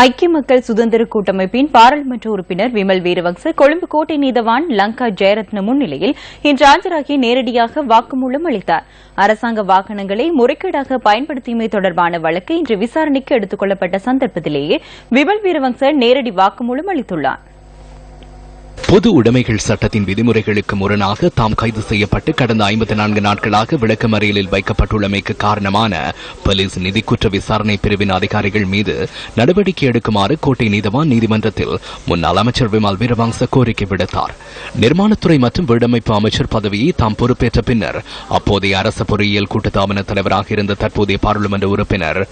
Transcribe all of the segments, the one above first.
ஐக்கிய மக்கள் சுதந்திர கூட்டமைப்பின் பாராளுமன்ற உறுப்பினர் விமல் வீரவங்ச கொழும்பு கோட்டை நீதவான் லங்கா ஜெயரத்ன முன்னிலையில் இன்று ஆஜராகி நேரடியாக வாக்குமூலம் அளித்தார். அரசாங்க வாகனங்களை முறைகேடாக பயன்படுத்தியமை தொடர்பான வழக்கு இன்று விசாரணைக்கு எடுத்துக் கொள்ளப்பட்ட சந்தர்ப்பத்திலேயே விமல் வீரவங்ச நேரடி வாக்குமூலம் அளித்துள்ளார். பொது உடைமைகள் சட்டத்தின் விதிமுறைகளுக்கு முரணாக தாம் கைது செய்யப்பட்டு கடந்த ஐம்பத்தி நான்கு நாட்களாக விளக்கமறியலில் வைக்கப்பட்டுள்ளமைக்கு காரணமான போலீஸ் நிதி குற்ற விசாரணை பிரிவின் அதிகாரிகள் மீது நடவடிக்கை எடுக்குமாறு கோட்டை நீதவான் நீதிமன்றத்தில் முன்னாள் அமைச்சர் விமல் வீரவங்ச கோரிக்கை விடுத்தார். நிர்மாணத்துறை மற்றும் வீடமைப்பு அமைச்சர் பதவியை தாம் பொறுப்பேற்ற பின்னர் அப்போதைய அரசு பொறியியல் கூட்டுத்தாபன தலைவராக இருந்த தற்போதைய பாராளுமன்ற உறுப்பினர்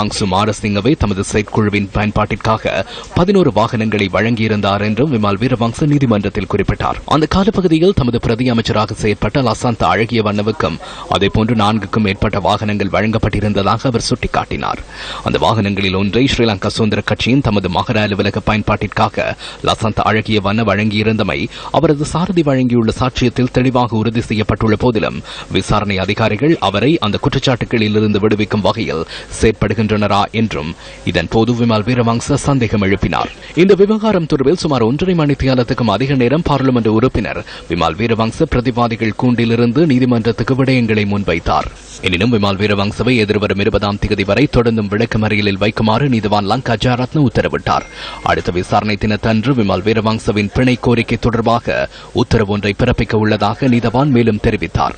ஆங்சு மாரசிங்கவை தமது செயற்குழுவின் பயன்பாட்டிற்காக பதினோரு வாகனங்களை வழங்கியிருந்தார் என்றும் விமல் வீரவங்ச நீதிமன்றத்தில் குறிப்பிட்டார். அந்த காலப்பகுதியில் தமது பிரதி அமைச்சராக செயற்பட்ட லசாந்த அழகிய வண்ணவுக்கும் அதேபோன்று நான்குக்கும் மேற்பட்ட வாகனங்கள் வழங்கப்பட்டிருந்ததாக அவர் சுட்டிக்காட்டினார். அந்த வாகனங்களில் ஒன்றை ஸ்ரீலங்கா சுதந்திர கட்சியின் தமது மகர அலுவலக பயன்பாட்டிற்காக லசாந்த அழகிய வண்ண வழங்கியிருந்தமை அவரது சாரதி வழங்கியுள்ள சாட்சியத்தில் தெளிவாக உறுதி செய்யப்பட்டுள்ள போதிலும் விசாரணை அதிகாரிகள் அவரை அந்த குற்றச்சாட்டுகளில் இருந்து விடுவிக்கும் வகையில் செயற்படுகின்றனரா என்றும் இதன் போது விமல் வீரவங்ச சந்தேகம் எழுப்பினார். இந்த விவகாரம் தொடர்பில் சுமார் ஒன்றரை அதிக நேரம் பாராளுமன்ற உறுப்பினர். விமால் வீரவங்ச பிரதிவாதிகள் கூண்டிலிருந்து நீதிமன்றத்துக்கு விடயங்களை முன்வைத்தார். எனினும் விமால் வீரவங்சவை எதிர்வரும் இருபதாம் தேதி வரை தொடர்ந்தும் விளக்கமறியலில் வைக்குமாறு நீதிவான் லங்கா ஜாரத்ன உத்தரவிட்டார். அடுத்த விசாரணை தினத்தன்று விமால் வீரவங்சவின் பிணை கோரிக்கை தொடர்பாக உத்தரவு ஒன்றை பிறப்பிக்க உள்ளதாக நீதவான் மேலும் தெரிவித்தார்.